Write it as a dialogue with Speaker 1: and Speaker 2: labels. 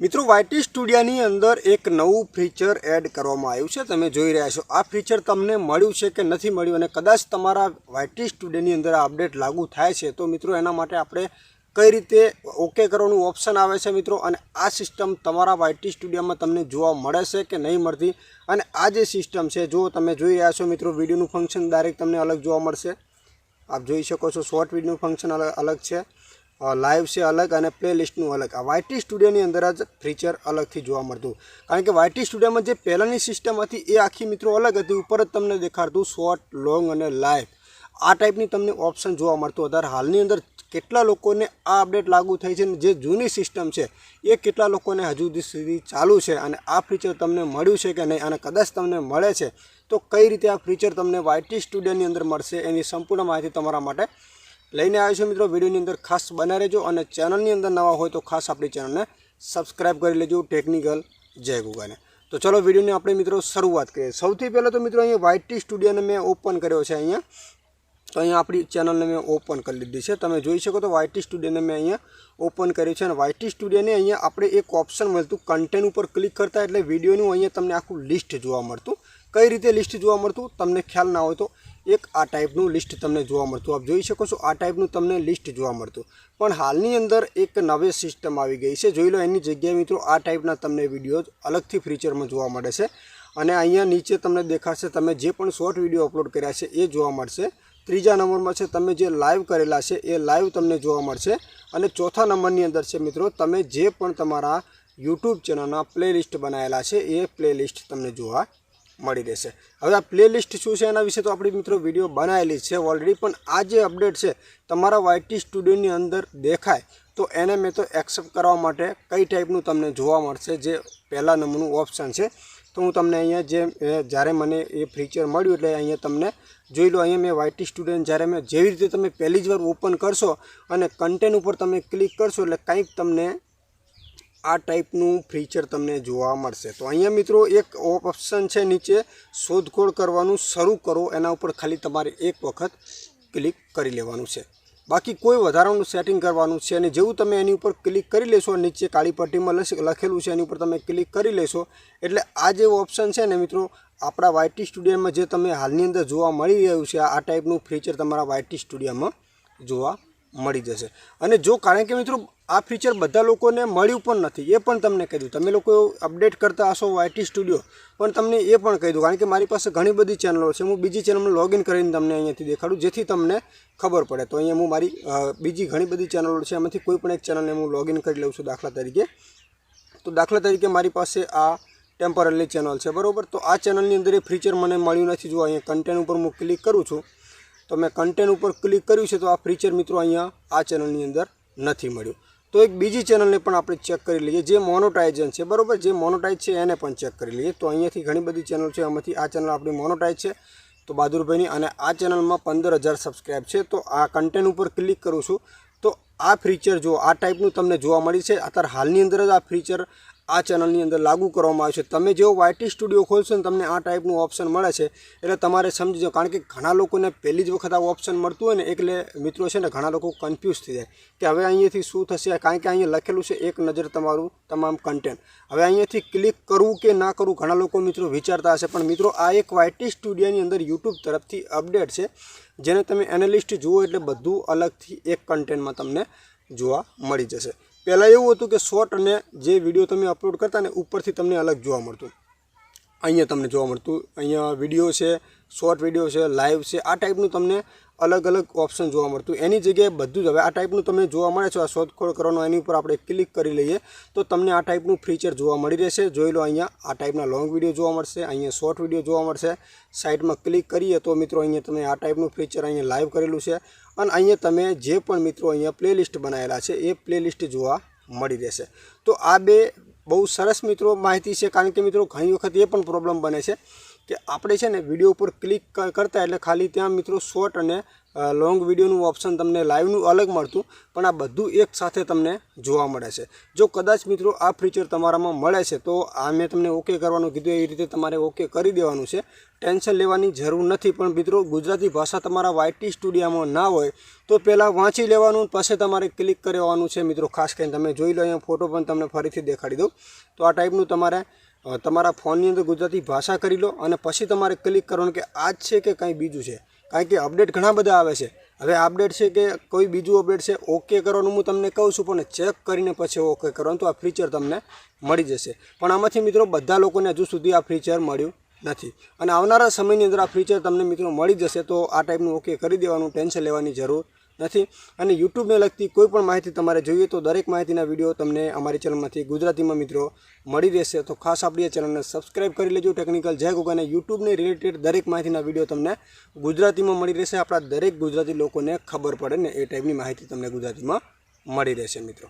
Speaker 1: મિત્રો વાયટી સ્ટુડિયોની અંદર એક નવું ફીચર એડ કરવામાં આવ્યું છે. તમે જોઈ રહ્યા છો, આ ફીચર તમને મળ્યું છે કે નથી મળ્યું અને કદાચ તમારા વાયટી સ્ટુડિયોની અંદર આ અપડેટ લાગુ થાય છે. તો મિત્રો, એના માટે આપણે કઈ રીતે ઓકે કરવાનું ઓપ્શન આવે છે મિત્રો? અને આ સિસ્ટમ તમારા વાયટી સ્ટુડિયોમાં તમને જોવા મળે છે કે નહીં મળતી? અને આ જે સિસ્ટમ છે, જો તમે જોઈ રહ્યા છો મિત્રો, વિડીયોનું ફંક્શન ડાયરેક્ટ તમને અલગ જોવા મળશે. આપ જોઈ શકો છો, શોર્ટ વિડીયોનું ફંક્શન અલગ છે. લાઈવ છે અલગ અને પ્લે લિસ્ટનું અલગ. આ વાયટી સ્ટુડિયોની અંદર જ ફીચર અલગથી જોવા મળતું. કારણ કે વાયટી સ્ટુડિયોમાં જે પહેલાંની સિસ્ટમ હતી એ આખી મિત્રો અલગ હતી, ઉપર જ તમને દેખાડતું શોર્ટ લોંગ અને લાઈવ આ ટાઈપની તમને ઓપ્શન જોવા મળતું. અત્યારે હાલની અંદર કેટલા લોકોને આ અપડેટ લાગુ થઈ છે અને જે જૂની સિસ્ટમ છે, એ કેટલા લોકોને હજુ સુધી ચાલુ છે અને આ ફીચર તમને મળ્યું છે કે નહીં અને કદાચ તમને મળે છે, તો કઈ રીતે આ ફીચર તમને વાયટી સ્ટુડિયોની અંદર મળશે એની સંપૂર્ણ માહિતી તમારા માટે લઈને આવ્યો છું મિત્રો, વિડીયોની અંદર ખાસ બના રહેજો અને ચેનલની અંદર નવા હોય તો ખાસ આપણી ચેનલને સબસ્ક્રાઈબ કરી લેજો ટેકનિકલ જય ગુગાને. તો ચલો વિડીયોની આપણે મિત્રો શરૂઆત કરીએ. સૌથી પહેલાં તો મિત્રો અહીંયા વાઇટ ટી સ્ટુડિયોને મેં ઓપન કર્યો છે અહીંયા. તો અહીંયા આપણી ચેનલને મેં ઓપન કરી લીધી છે. તમે જોઈ શકો તો વાયટી સ્ટુડિયોને મેં અહીંયા ઓપન કર્યું છે અને વાયટી સ્ટુડિયોને અહીંયા આપણે એક ઓપ્શન મળતું કન્ટેન્ટ ઉપર ક્લિક કરતા એટલે વિડીયોનું અહીંયા તમને આખું લિસ્ટ જોવા મળતું. કઈ રીતે લિસ્ટ જોવા મળતું? તમને ખ્યાલ ના હોય તો એક આ ટાઈપનું લિસ્ટ તમને જોવા મળતું. આપ જોઈ શકો છો આ ટાઈપનું તમને લિસ્ટ જોવા મળતું. પણ હાલની અંદર એક નવી સિસ્ટમ આવી ગઈ છે. જોઈ લો એની જગ્યાએ મિત્રો આ ટાઈપના તમને વીડિયો અલગથી ફીચરમાં જોવા મળે છે. અને અહીંયા નીચે તમને દેખાશે તમે જે પણ શોર્ટ વીડિયો અપલોડ કર્યા છે એ જોવા મળશે. ત્રીજા નંબરમાં છે તમે જે લાઈવ કરેલા છે એ લાઈવ તમને જોવા મળશે. અને ચોથા નંબરની અંદર છે મિત્રો તમે જે પણ તમારા યુટ્યુબ ચેનલના પ્લેલિસ્ટ બનાવેલા છે એ પ્લેલિસ્ટ તમને જોવા મળી રહેશે. હવે આ પ્લેલિસ્ટ શું છે એના વિશે તો આપણી મિત્રો વીડિયો બનાવેલી છે ઓલરેડી પણ આ જે અપડેટ છે તમારા વાયટી સ્ટુડિયોની અંદર દેખાય. તો એને મેં તો એક્સેપ્ટ કરવા માટે કઈ ટાઈપનું તમને જોવા મળશે, જે પહેલા નંબરનું ઓપ્શન છે. તો હું તમને અહીંયા જે જ્યારે મને એ ફીચર મળ્યું એટલે અહીંયા તમને જોઈ લો, અહીંયા મેં વાયટી સ્ટુડન્ટ જ્યારે મેં જેવી રીતે તમે પહેલી જ વાર ઓપન કરશો અને કન્ટેન્ટ ઉપર તમે ક્લિક કરશો એટલે કંઈક તમને આ ટાઈપનું ફીચર તમને જોવા મળશે. તો અહીંયા મિત્રો એક ઓપ્શન છે નીચે, શોધખોળ કરવાનું શરૂ કરો. એના ઉપર ખાલી તમારે એક વખત ક્લિક કરી લેવાનું છે. બાકી કોઈ વધારાનું સેટિંગ કરવાનું છે અને જેવું તમે એની ઉપર ક્લિક કરી લેશો, નીચે કાળી પટ્ટીમાં લખેલું છે, એની ઉપર તમે ક્લિક કરી લેશો. એટલે આ જે ઓપ્શન છે ને મિત્રો, આપણા વાયટી સ્ટુડિયોમાં જે તમે હાલની અંદર જોવા મળી રહ્યું છે, આ ટાઈપનું ફીચર તમારા વાયટી સ્ટુડિયોમાં જોવા મળી જશે. અને જો કારણ કે મિત્રો આ ફીચર બધા લોકોને મળ્યું પણ નથી, એ પણ તમને કહી દઉં. તમે લોકો અપડેટ કરતા હશો વાયટી સ્ટુડિયો પણ તમને એ પણ કહી દઉં. કારણ કે મારી પાસે ઘણી બધી ચેનલો છે. હું બીજી ચેનલમાં લોગિન કરીને તમને અહીંયાથી દેખાડું, જેથી તમને ખબર પડે. તો અહીંયા હું મારી બીજી ઘણી બધી ચેનલો છે. એમાંથી કોઈ પણ એક ચેનલને હું લોગિન કરી લઉં છું દાખલા તરીકે. તો દાખલા તરીકે મારી પાસે આ ટેમ્પરરી ચેનલ છે. બરાબર? તો આ ચેનલની અંદર એ ફીચર મને મળ્યું નથી. જો અહીંયા કન્ટેન્ટ ઉપર હું ક્લિક કરું છું તો મેં કન્ટેન્ટ ઉપર ક્લિક કર્યું છે તો આ ફીચર મિત્રો અહીંયા આ ચેનલની અંદર નથી મળ્યું. તો એક બીજી ચેનલને પણ આપણે ચેક કરી લઈએ, જે મોનોટાઇઝન છે, બરાબર? જે મોનોટાઇઝ છે એને પણ ચેક કરી લઈએ. તો અહીંયાથી ઘણી બધી ચેનલ છે એમાંથી આ ચેનલ આપણી મોનોટાઇઝ છે. તો બહાદુરભાઈની અને આ ચેનલમાં પંદર હજાર સબસ્ક્રાઈબ છે. તો આ કન્ટેન્ટ ઉપર ક્લિક કરું છું. તો આ ફીચર જો આ ટાઈપનું તમને જોવા મળી છે. અત્યારે હાલની અંદર જ આ ફીચર આ ચેનલની અંદર લાગુ કરવામાં આવ્યું છે. તમે જેવો વાયટી સ્ટુડિયો ખોલશો ને તમને આ ટાઈપનું ઓપ્શન મળે છે. એટલે તમારે સમજો કારણ કે ઘણા લોકોને પહેલી જ વખત આ ઓપ્શન મળતું હોય ને, એટલે મિત્રો છે ને ઘણા લોકો કન્ફ્યુઝ થઈ જાય કે હવે અહીંયાથી શું થશે? કારણ કે અહીંયા લખેલું છે એક નજર તમારું તમામ કન્ટેન્ટ હવે અહીંયાથી ક્લિક કરવું કે ના કરવું ઘણા લોકો મિત્રો વિચારતા હશે. પણ મિત્રો, આ એક વાયટી સ્ટુડિયોની અંદર યુટ્યુબ તરફથી અપડેટ છે. જેને તમે એનાલિસ્ટ જુઓ એટલે બધું અલગથી એક કન્ટેન્ટમાં તમને જોવા મળી જશે. પહેલાં એવું હતું કે શોર્ટ અને જે વીડિયો તમે અપલોડ કરતા ને ઉપરથી તમને અલગ જોવા મળતું. અહીંયા તમને જોવા મળતું. અહીંયા વીડિયો છે શોર્ટ વીડિયો છે, લાઈવ છે, આ ટાઈપનું તમને અલગ અલગ ઓપ્શન જોવા મળતું. એની જગ્યાએ બધું જ હવે આ ટાઈપનું તમને જોવા મળે છે, આ શોધખોળ કરવાનો, એની ઉપર આપણે ક્લિક કરી લઈએ, તો તમને આ ટાઈપનું ફીચર જોવા મળી રહેશે. જોઈ લો અહીંયા, આ ટાઈપના લોંગ વીડિયો જોવા મળશે, અહીંયા શોર્ટ વીડિયો જોવા મળશે. સાઇડમાં ક્લિક કરીએ તો મિત્રો અહીંયા તમે આ ટાઈપનું ફીચર અહીંયા લાઈવ કરેલું છે. અને અહીંયા તમે જે પણ મિત્રો અહીંયા પ્લેલિસ્ટ બનાવેલા છે, એ પ્લેલિસ્ટ જોવા મળી રહેશે. તો આ બે બહુ સરસ મિત્રો માહિતી છે, કારણ કે મિત્રો ઘણી વખત એ પણ પ્રોબ્લેમ બને છે. કે આપણે છે ને વીડિયો ઉપર ક્લિક કરતા એટલે ખાલી ત્યાં મિત્રો શોર્ટ અને લોંગ વિડીયોનું ઓપ્શન તમને લાઈવનું અલગ મળતું, પણ આ બધું એક સાથે તમને જોવા મળે છે. જો કદાચ મિત્રો આ ફીચર તમારામાં મળે છે, તો આ મેં તમને ઓકે કરવાનું કીધું, એ રીતે તમારે ઓકે કરી દેવાનું છે. ટેન્શન લેવાની જરૂર નથી, પણ મિત્રો ગુજરાતી ભાષા તમારા વાયટી સ્ટુડિયામાં ના હોય, તો પહેલાં વાંચી લેવાનું, પછી તમારે ક્લિક કરવાનું છે મિત્રો. ખાસ કરીને તમે જોઈ લો, અહીંયા ફોટો પણ તમને ફરીથી દેખાડી દઉં. તો આ ટાઈપનું તમારે તમારા ફોનની અંદર ગુજરાતી ભાષા કરી લો અને પછી તમારે ક્લિક કરવાનું કે આ જ છે કે કંઈ બીજું છે. કારણ કે અપડેટ ઘણા બધા આવે છે. હવે અપડેટ છે કે કોઈ બીજું અપડેટ છે ઓકે કરવાનું હું તમને કહું છું, પણ ચેક કરીને પછી ઓકે કરવાનું તો આ ફીચર તમને મળી જશે. પણ આમાંથી મિત્રો બધા લોકોને હજુ સુધી આ ફીચર મળ્યું નથી. અને આવનારા સમયની અંદર આ ફીચર તમને મિત્રો મળી જશે, તો આ ટાઈપનું ઓકે કરી દેવાનું, ટેન્શન લેવાની જરૂર નથી. અને યુટ્યુબને લગતી કોઈ પણ માહિતી તમારે જોઈએ તો દરેક માહિતીના વીડિયો તમને અમારી ચેનલમાંથી ગુજરાતીમાં મિત્રો મળી રહેશે. તો ખાસ આપણી ચેનલને સબસ્ક્રાઈબ કરી લેજો ટેકનિકલ જય ગુગાને યુટ્યુબને રિલેટેડ દરેક માહિતીના વીડિયો તમને ગુજરાતીમાં મળી રહેશે. આપણા દરેક ગુજરાતી લોકોને ખબર પડે ને એ ટાઈપની માહિતી તમને ગુજરાતીમાં મળી રહેશે મિત્રો.